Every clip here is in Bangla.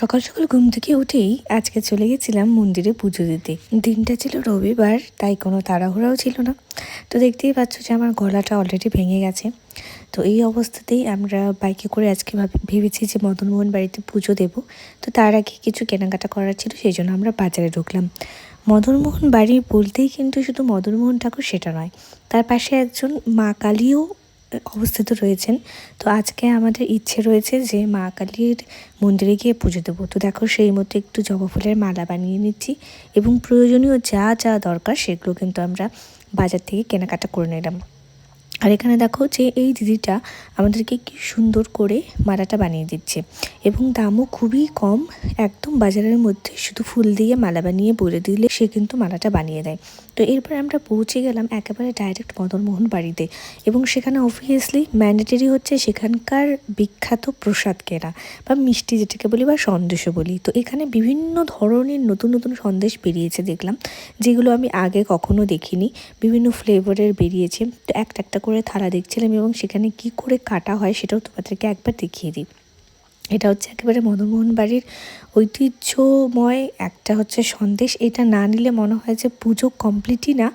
সকাল সকাল ঘুম থেকে উঠেই আজকে চলে গেছিলাম মন্দিরে পুজো দিতে। দিনটা ছিল রবিবার, তাই কোনো তাড়াহুড়াও ছিল না। তো দেখতেই পাচ্ছ যে আমার গলাটা অলরেডি ভেঙে গেছে। তো এই অবস্থাতেই আমরা বাইকে করে আজকে ভাব- ভেবেছি যে মদনমোহন বাড়িতে পুজো দেব। তো তার আগে কিছু কেনাকাটা করার ছিল, সেই জন্য আমরা বাজারে ঢুকলাম। মদনমোহন বাড়ি বলতেই কিন্তু শুধু মদনমোহন ঠাকুর সেটা নয়, তার পাশে একজন মা কালীও অবস্থিত রয়েছেন। তো আজকে আমাদের ইচ্ছে রয়েছে যে মা কালীর মন্দিরে গিয়ে পুজো দেবো। তো দেখো সেই মতো একটু জবা ফুলের মালা বানিয়ে নিচ্ছি এবং প্রয়োজনীয় যা যা দরকার সেগুলো কিন্তু আমরা বাজার থেকে কেনাকাটা করে নিলাম। আর এখানে দেখো যে এই দিদিটা আমাদেরকে কি সুন্দর করে মালাটা বানিয়ে দিচ্ছে। এবং দামও খুবই কম, একদম বাজারের মধ্যে শুধু ফুল দিয়ে মালা বানিয়ে বলে দিলে সে কিন্তু মালাটা বানিয়ে দেয়। তো এরপর আমরা পৌঁছে গেলাম একেবারে ডাইরেক্ট মদনমোহন বাড়িতে এবং সেখানে অবভিয়াসলি ম্যান্ডেটরি হচ্ছে সেখানকার বিখ্যাত প্রসাদ কেনা বা মিষ্টি যেটাকে বলি বা সন্দেশও বলি। তো এখানে বিভিন্ন ধরনের নতুন নতুন সন্দেশ বেরিয়েছে দেখলাম, যেগুলো আমি আগে কখনো দেখিনি। বিভিন্ন ফ্লেভারের বেরিয়েছে। তো একটা একটা করে থালা দেখছিলাম এবং সেখানে কি করে কাটা হয় সেটাও তোমাদেরকে একবার দেখিয়ে দিই। এটা হচ্ছে একেবারে মদনমোহন বাড়ির ঐতিহ্যময় একটা হচ্ছে সন্দেশ। এটা না নিলে মনে হয় যে পুজো কমপ্লিটই না।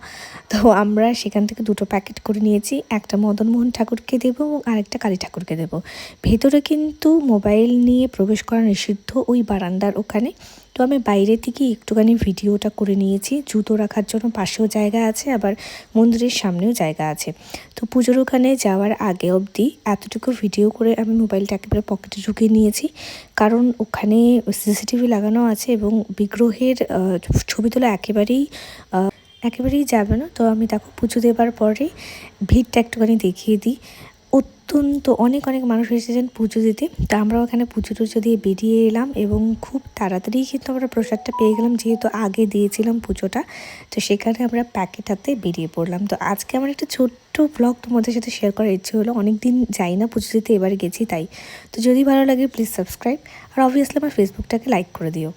তো আমরা সেখান থেকে দুটো প্যাকেট করে নিয়েছি। একটা মদনমোহন ঠাকুরকে দেবো এবং আরেকটা কালী ঠাকুরকে দেবো। ভেতরে কিন্তু মোবাইল নিয়ে প্রবেশ করা নিষিদ্ধ ওই বারান্দার ওখানে। তো আমি বাইরে থেকে একটুখানি ভিডিওটা করে নিয়েছি। জুতো রাখার জন্য পাশেও জায়গা আছে, আবার মন্দিরের সামনেও জায়গা আছে। তো পুজোর ওখানে যাওয়ার আগে অবধি এতটুকু ভিডিও করে আমি মোবাইলটা একেবারে পকেটে ঢুকিয়ে নিয়েছি। কারণ ওখানে সিসিটিভি লাগানো আছে এবং বিগ্রহের ছবি তোলা একেবারেই একেবারেই যাবে না। তো আমি দেখো পুজো দেবার পরে ভিড়টা একটুখানি দেখিয়ে দিই। অত্যন্ত অনেক অনেক মানুষ এসেছেন পুজো দিতে। তা আমরাও এখানে পুজো টুজো দিয়ে বেরিয়ে এলাম এবং খুব তাড়াতাড়ি কিন্তু আমরা প্রসাদটা পেয়ে গেলাম, যেহেতু আগে দিয়েছিলাম পুজোটা। তো সেখানে আমরা প্যাকেট হাতে বেরিয়ে পড়লাম। তো আজকে আমার একটা ছোট্ট ব্লগ তোমাদের সাথে শেয়ার করার ইচ্ছে হলো। অনেক দিন যাই না পুজো দিতে, এবার গেছি তাই। তো যদি ভালো লাগে প্লিজ সাবস্ক্রাইব আর অবভিয়াসলি আমার ফেসবুকটাকে লাইক করে দিও।